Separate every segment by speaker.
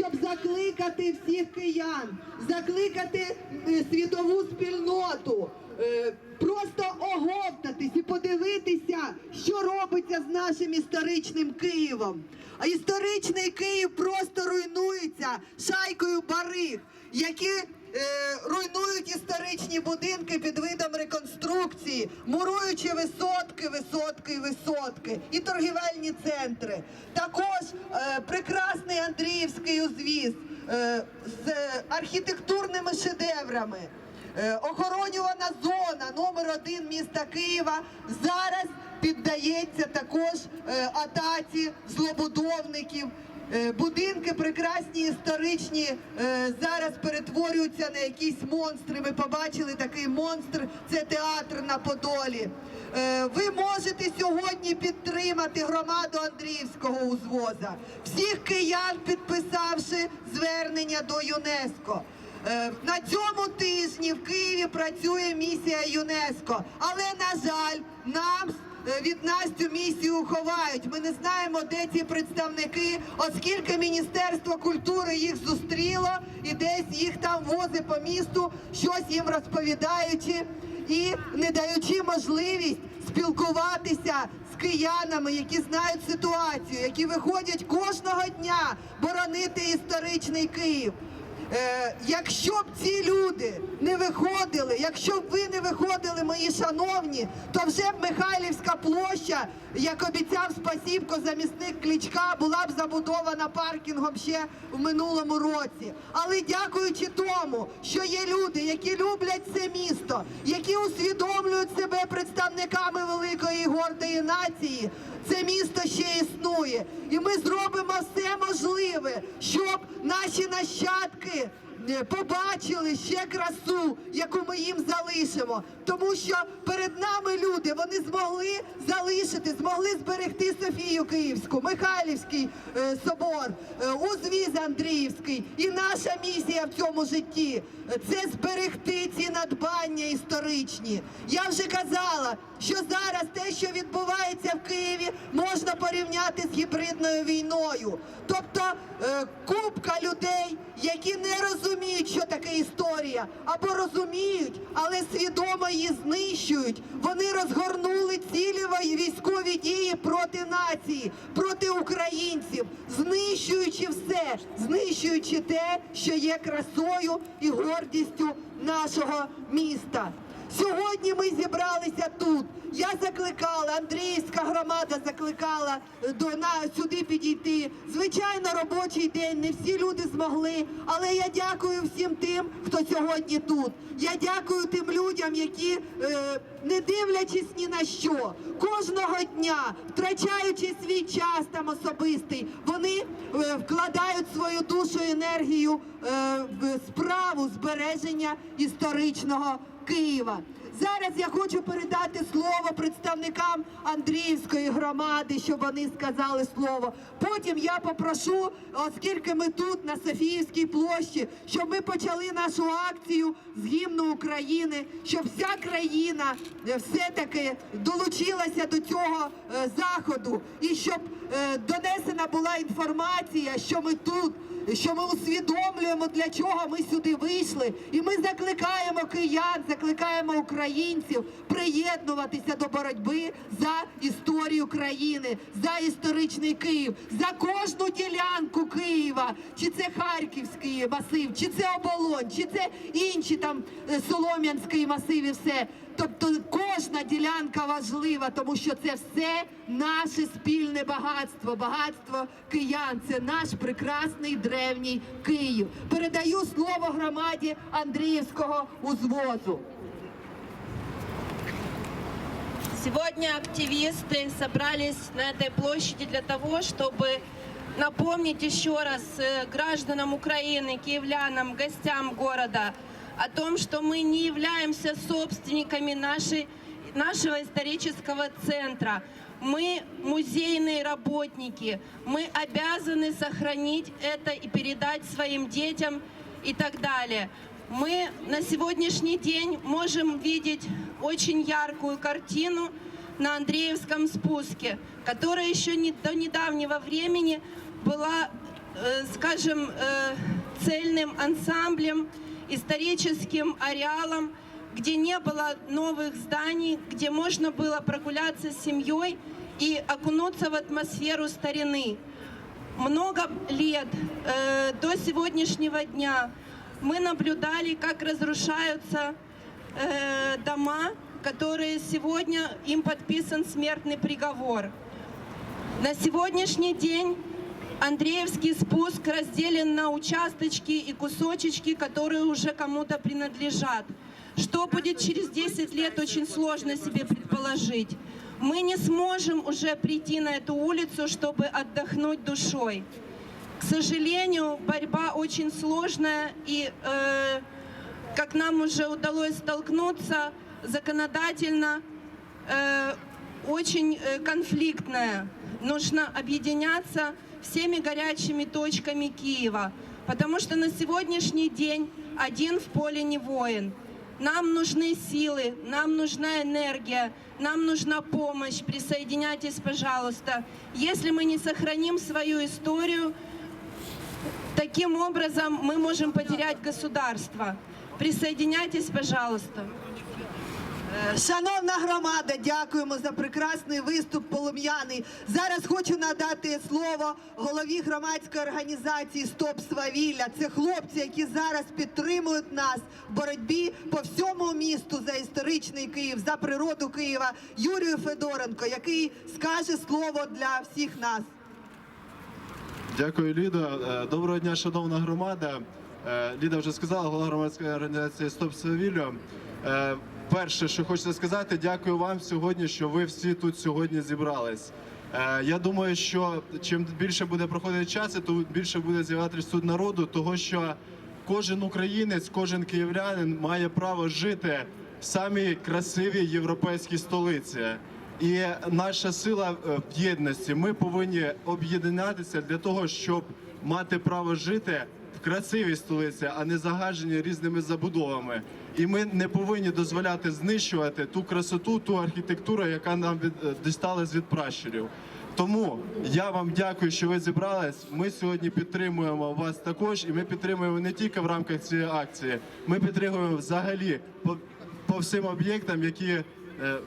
Speaker 1: щоб закликати всіх киян, закликати е, світову спільноту. е, Просто оговтатись і подивитися, що робиться з нашим історичним Києвом. А історичний Київ просто руйнується шайкою бариг, які руйнують історичні будинки під видом реконструкції, муруючи висотки, висотки, висотки і торгівельні центри. Також е, прекрасний Андріївський узвіз е, з е, архітектурними шедеврами. Е, Охоронювана зона номер один міста Києва зараз піддається також е, атаці злобудовників. Е, Будинки прекрасні, історичні, е, зараз перетворюються на якісь монстри. Ми побачили такий монстр. Це театр на Подолі. Е, Ви можете сьогодні підтримати громаду Андріївського узвоза. Всіх киян підписавши звернення до ЮНЕСКО. На цьому тижні в Києві працює місія ЮНЕСКО, але на жаль, нам від нас цю місію ховають. Ми не знаємо, де ці представники, оскільки Міністерство культури їх зустріло і десь їх там возить по місту, щось їм розповідаючи і не даючи можливість спілкуватися з киянами, які знають ситуацію, які виходять кожного дня боронити історичний Київ. Е, якщо б ці люди не виходили, якщо б ви не виходили, мої шановні, то вже б Михайлівська площа, як обіцяв Спасівко, замісник Клічка, була б забудована паркінгом ще в минулому році. Але дякуючи тому, що є люди, які люблять це місто, які усвідомлюють себе представниками великої гордої нації, це місто ще існує. І ми зробимо все можливе, щоб наші нащадки побачили ще красу, яку ми їм залишимо. Тому що перед нами люди вони змогли залишити, змогли зберегти Софію Київську, Михайлівський е, собор, е, Узвіз Андріївський. І наша місія в цьому житті е, це зберегти ці надбання історичні. Я вже казала, що зараз те, що відбувається в Києві, можна порівняти з гібридною війною. Тобто е, купка людей, які не розуміють, що таке історія, або розуміють, але свідомо її знищують. Вони розгорнули цілі військові дії проти нації, проти українців, знищуючи все, знищуючи те, що є красою і гордістю нашого міста. Сьогодні ми зібралися тут. Я закликала, Андріївська громада закликала е, до нас сюди підійти. Звичайно, робочий день, не всі люди змогли. Але я дякую всім тим, хто сьогодні тут. Я дякую тим людям, які, е, не дивлячись ні на що, кожного дня, втрачаючи свій час там особистий, вони е, вкладають свою душу і енергію е, в справу збереження історичного Києва. Зараз я хочу передати слово представникам Андріївської громади, щоб вони сказали слово. Потім я попрошу, оскільки ми тут на Софіївській площі, щоб ми почали нашу акцію з гімну України, щоб вся країна е, все-таки долучилася до цього е, заходу, і щоб е, донесена була інформація, що ми тут що ми усвідомлюємо, для чого ми сюди вийшли, і ми закликаємо киян, закликаємо українців приєднуватися до боротьби за історію країни, за історичний Київ, за кожну ділянку Києва, чи це Харківський масив, чи це оболонь, чи це інші там е, Солом'янський масив і все. Тобто кожна ділянка важлива, тому що це все наше спільне багатство, багатство киян. Це наш прекрасний древній Київ. Передаю слово громаді Андріївського узвозу.
Speaker 2: Сегодня активисты собрались на этой площади для того, чтобы напомнить еще раз э, гражданам Украины, киевлянам, гостям города о том, что мы не являемся собственниками нашей, нашего исторического центра. Мы музейные работники. Мы обязаны сохранить это и передать своим детям и так далее. Мы на сегодняшний день можем видеть очень яркую картину на Андреевском спуске, которая еще не, до недавнего времени была э, скажем, э, цельным ансамблем, историческим ареалом, где не было новых зданий, где можно было прогуляться с семьей и окунуться в атмосферу старины. Много лет э, до сегодняшнего дня мы наблюдали, как разрушаются э, дома, которые сегодня им подписан смертный приговор. На сегодняшний день Андреевский спуск разделен на участочки и кусочечки, которые уже кому-то принадлежат. Что будет через 10 лет, очень сложно себе предположить. Мы не сможем уже прийти на эту улицу, чтобы отдохнуть душой. К сожалению, борьба очень сложная, и, э, как нам уже удалось столкнуться, законодательно э, очень э, конфликтная. Нужно объединяться всеми горячими точками Киева, потому что на сегодняшний день один в поле не воин. Нам нужны силы, нам нужна энергия, нам нужна помощь. Присоединяйтесь, пожалуйста. Если мы не сохраним свою историю, таким образом мы можем потерять государство. Присоединяйтесь, пожалуйста.
Speaker 1: Шановна громада, дякуємо за прекрасний виступ полум'яний. Зараз хочу надати слово голові громадської організації Стоп Свавілля. Це хлопці, які зараз підтримують нас в боротьбі по всьому місту за історичний Київ, за природу Києва. Юрію Федоренко, який скаже слово для всіх нас.
Speaker 3: Дякую, Лідо. Е, Доброго дня, шановна громада. Е, Ліда вже сказала, голова громадської організації Стоп Свавіллю. Перше, що хочеться сказати, дякую вам сьогодні, що ви всі тут сьогодні зібрались. Е, Я думаю, що чим більше буде проходити час, то більше буде з'являтися тут народу, того що кожен українець, кожен київлянин має право жити в самій красивій європейській столиці. І наша сила е, в єдності. Ми повинні об'єднатися для того, щоб мати право жити в красивій столиці, а не загажені різними забудовами. І ми не повинні дозволяти знищувати ту красоту, ту архітектуру, яка нам від е, дісталась від пращурів. Тому я вам дякую, що ви зібрались. Ми сьогодні підтримуємо вас також, і ми підтримуємо не тільки в рамках цієї акції. Ми підтримуємо взагалі по, по всім об'єктам, які, е,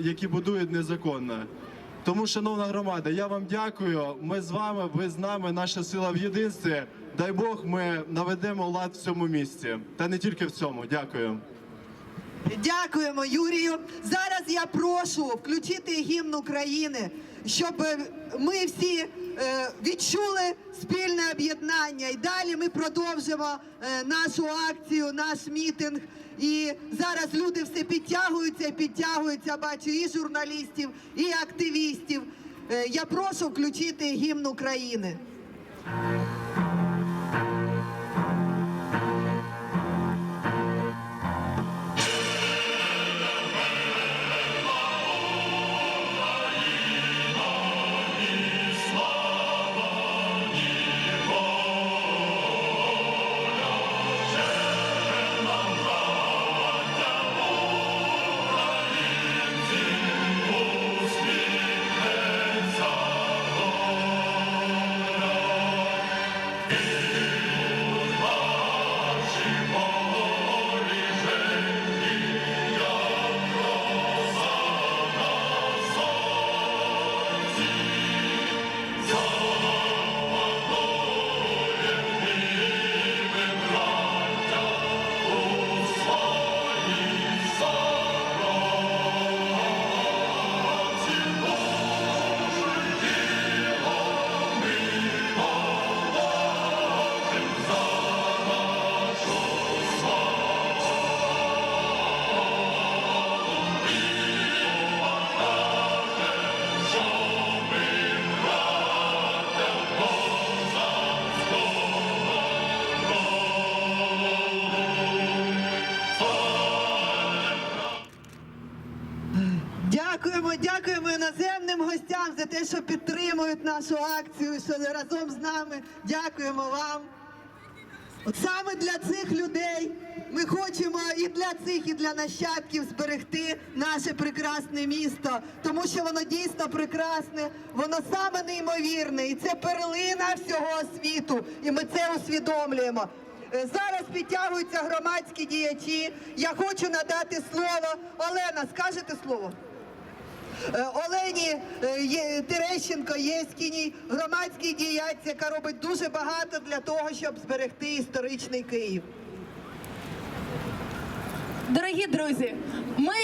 Speaker 3: які будують незаконно. Тому, шановна громада, я вам дякую. Ми з вами, ви з нами, наша сила в єдинстві. Дай Бог, ми наведемо лад в цьому місті. Та не тільки в цьому. Дякую.
Speaker 1: Дякуємо, Юрію. Зараз я прошу включити гімн України, щоб е, ми всі е, відчули спільне об'єднання. І далі ми продовжимо е, нашу акцію, наш мітинг. І зараз люди все підтягуються підтягуються. Бачу і журналістів, і активістів. Я прошу включити гімн України. Дякуємо, дякуємо іноземним гостям за те, що підтримують нашу акцію, що разом з нами. Дякуємо вам. Саме для цих людей ми хочемо і для цих, і для нащадків зберегти наше прекрасне місто, тому що воно дійсно прекрасне, воно саме неймовірне, і це перлина всього світу. І ми це усвідомлюємо. Е, Зараз підтягуються громадські діячі. Я хочу надати слово. Олена, скажете слово? Е, Олені е, Терещенко Єскіній, громадський діяч, яка робить дуже багато для того, щоб зберегти історичний Київ.
Speaker 4: Дорогі друзі, ми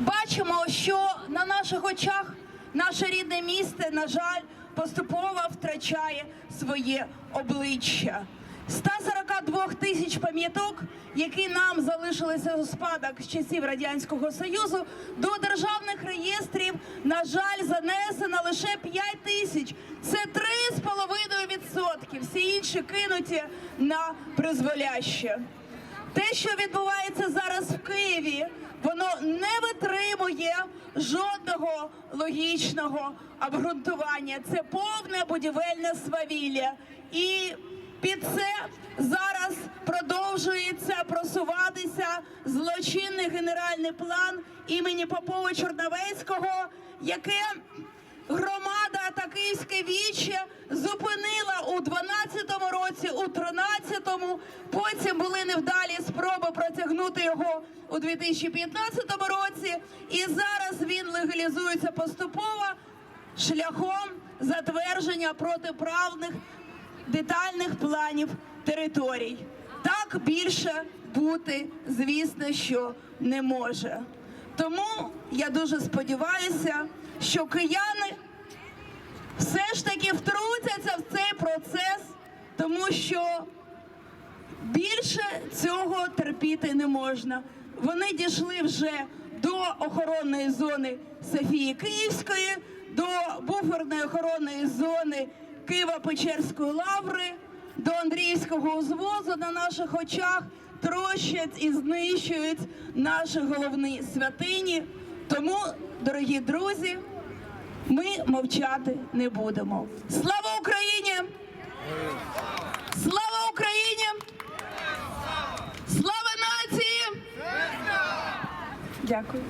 Speaker 4: бачимо, що на наших очах наше рідне місто, на жаль, поступово втрачає своє обличчя. 142 тисяч пам'яток, які нам залишилися у спадок з часів Радянського Союзу, до державних реєстрів, на жаль, занесено лише 5 тисяч. Це 3,5%. Всі інші кинуті на призволяще. Те, що відбувається зараз в Києві, воно не витримує жодного логічного обґрунтування. Це повне будівельне свавілля. І під це зараз продовжується просуватися злочинний генеральний план імені Попова Чорновецького, яке Громада та Київське віче зупинила у 12-му році, у 13-му. Потім були невдалі спроби протягнути його у 2015 році. І зараз він легалізується поступово шляхом затвердження протиправних детальних планів територій. Так більше бути, звісно, що не може. Тому я дуже сподіваюся, що кияни все ж таки втрутяться в цей процес, тому що більше цього терпіти не можна. Вони дійшли вже до охоронної зони Софії Київської, до буферної охоронної зони Києво-Печерської лаври, до Андріївського узвозу на наших очах трощать і знищують наші головні святині. Тому, дорогі друзі, ми мовчати не будемо. Слава Україні! Слава Україні! Слава нації! Дякую.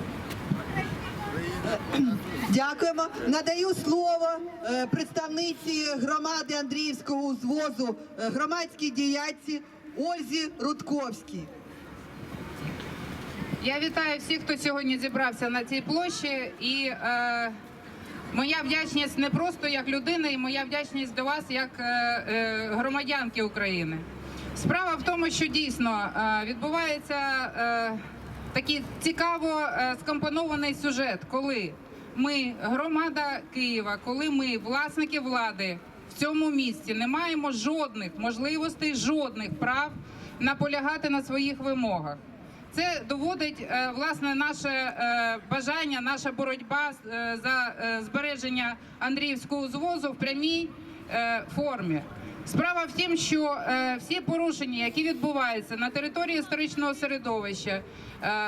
Speaker 1: Дякуємо. Надаю слово е, представниці громади Андріївського узвозу, е, громадській діячці Ользі Рудковській.
Speaker 5: Я вітаю всіх, хто сьогодні зібрався на цій площі. І е, моя вдячність не просто як людина, і моя вдячність до вас як е, е, громадянки України. Справа в тому, що дійсно е, відбувається е, такий цікаво е, скомпонований сюжет, коли ми, громада Києва, коли ми, власники влади в цьому місті, не маємо жодних можливостей, жодних прав наполягати на своїх вимогах. Це доводить е, власне наше е, бажання, наша боротьба е, за збереження Андріївського звозу в прямій формі. Справа в тім, що е, всі порушення, які відбуваються на території історичного середовища, е,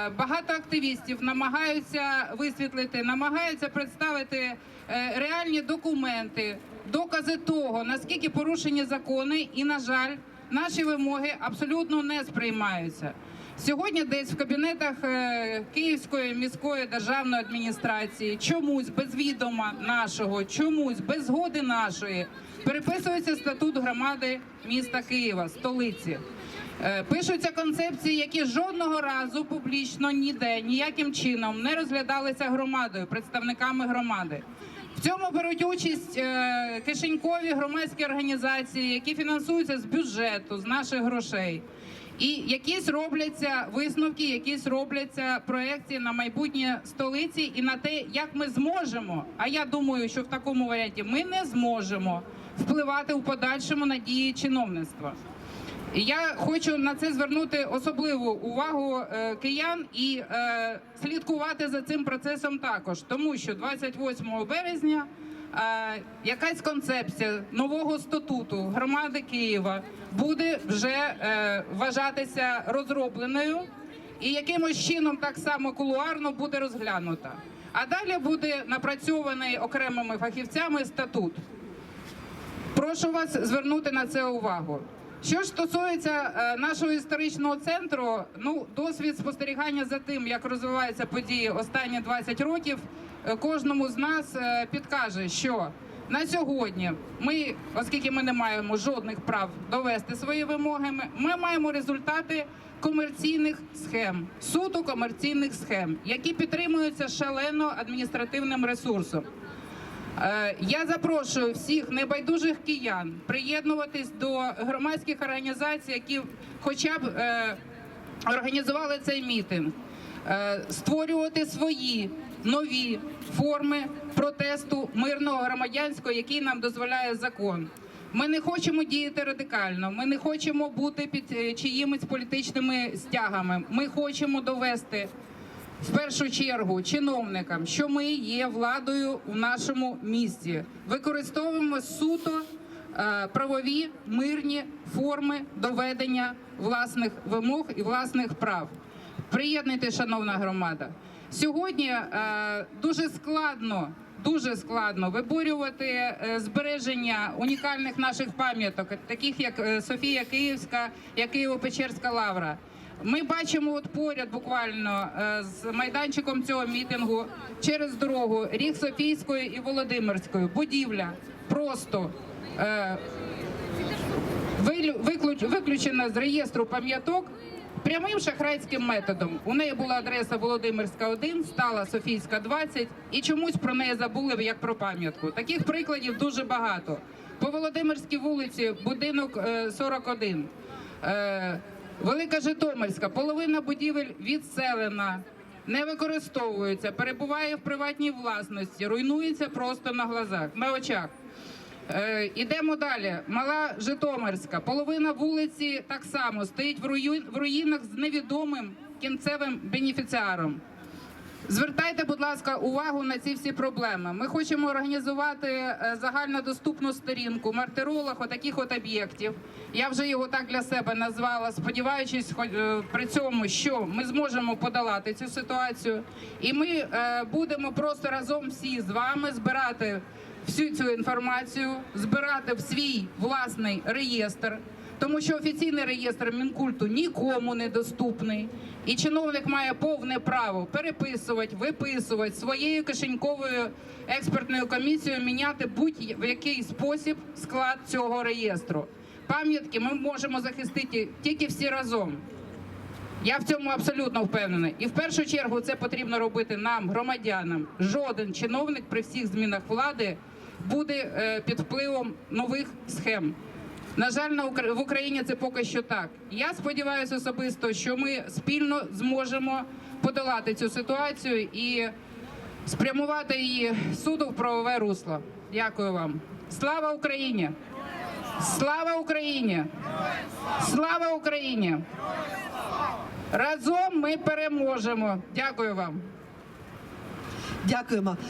Speaker 5: багато активістів намагаються висвітлити, намагаються представити е, реальні документи, докази того, наскільки порушені закони, і на жаль, наші вимоги абсолютно не сприймаються. Сьогодні десь в кабінетах е, Київської міської державної адміністрації чомусь без відома нашого, чомусь без згоди нашої переписується статут громади міста Києва, столиці. Е, Пишуться концепції, які жодного разу публічно ніде ніяким чином не розглядалися громадою, представниками громади. В цьому беруть участь е, кишенькові громадські організації, які фінансуються з бюджету, з наших грошей. І якісь робляться висновки, якісь робляться проекції на майбутнє столиці і на те, як ми зможемо. А я думаю, що в такому варіанті ми не зможемо впливати в подальшому на дії чиновництва. Я хочу на це звернути особливу увагу е, киян і е, слідкувати за цим процесом також, тому що 28 березня якась концепція нового статуту громади Києва буде вже е, вважатися розробленою і якимось чином так само кулуарно буде розглянута. А далі буде напрацьований окремими фахівцями статут. Прошу вас звернути на це увагу. Що ж стосується е, нашого історичного центру, ну досвід спостерігання за тим, як розвиваються події останні 20 років, кожному з нас е, підкаже, що на сьогодні ми, оскільки ми не маємо жодних прав довести свої вимоги, ми- маємо результати комерційних схем, суто комерційних схем, які підтримуються шалено адміністративним ресурсом. Е, Я запрошую всіх небайдужих киян приєднуватись до громадських організацій, які хоча б е, організували цей мітинг, е, створювати свої нові форми протесту мирного громадянського, який нам дозволяє закон. Ми не хочемо діяти радикально. Ми не хочемо бути під е, чиїмись політичними стягами. Ми хочемо довести в першу чергу чиновникам, що ми є владою у нашому місті. Використовуємо суто е, правові мирні форми доведення власних вимог і власних прав. Приєднуйте, шановна громада. Сьогодні е, дуже складно. Дуже складно виборювати е, збереження унікальних наших пам'яток, таких як е, Софія Київська, як Києво-Печерська лавра. Ми бачимо от поряд буквально з майданчиком цього мітингу через дорогу ріг Софійської і Володимирської будівля просто е, виключена з реєстру пам'яток прямим шахрайським методом. У неї була адреса Володимирська 1, стала Софійська 20 і чомусь про неї забули як про пам'ятку. Таких прикладів дуже багато. По Володимирській вулиці будинок е, 41. Е, Велика Житомирська, половина будівель відселена, не використовується, перебуває в приватній власності, руйнується просто на глазах, на очах. Е, ідемо далі. Мала Житомирська, половина вулиці так само стоїть в, руї... в руїнах з невідомим кінцевим бенефіціаром. Звертайте, будь ласка, увагу на ці всі проблеми. Ми хочемо організувати е, загальнодоступну сторінку мартиролог отаких от об'єктів. Я вже його так для себе назвала, сподіваючись, е, при цьому, що ми зможемо подолати цю ситуацію, і ми будемо просто разом всі з вами збирати всю цю інформацію, збирати в свій власний реєстр. Тому що офіційний реєстр мінкульту нікому не доступний, і чиновник має повне право переписувати, виписувати своєю кишеньковою експертною комісією, міняти будь-в який спосіб склад цього реєстру. Пам'ятки ми можемо захистити тільки всі разом. Я в цьому абсолютно впевнена. І в першу чергу це потрібно робити нам, громадянам. Жоден чиновник при всіх змінах влади буде е, під впливом нових схем. На жаль, в Україні це поки що так. Я сподіваюся особисто, що ми спільно зможемо подолати цю ситуацію і спрямувати її суду в правове русло. Дякую вам. Слава Україні! Слава Україні! Слава Україні! Разом ми переможемо. Дякую вам.
Speaker 1: Дякуємо.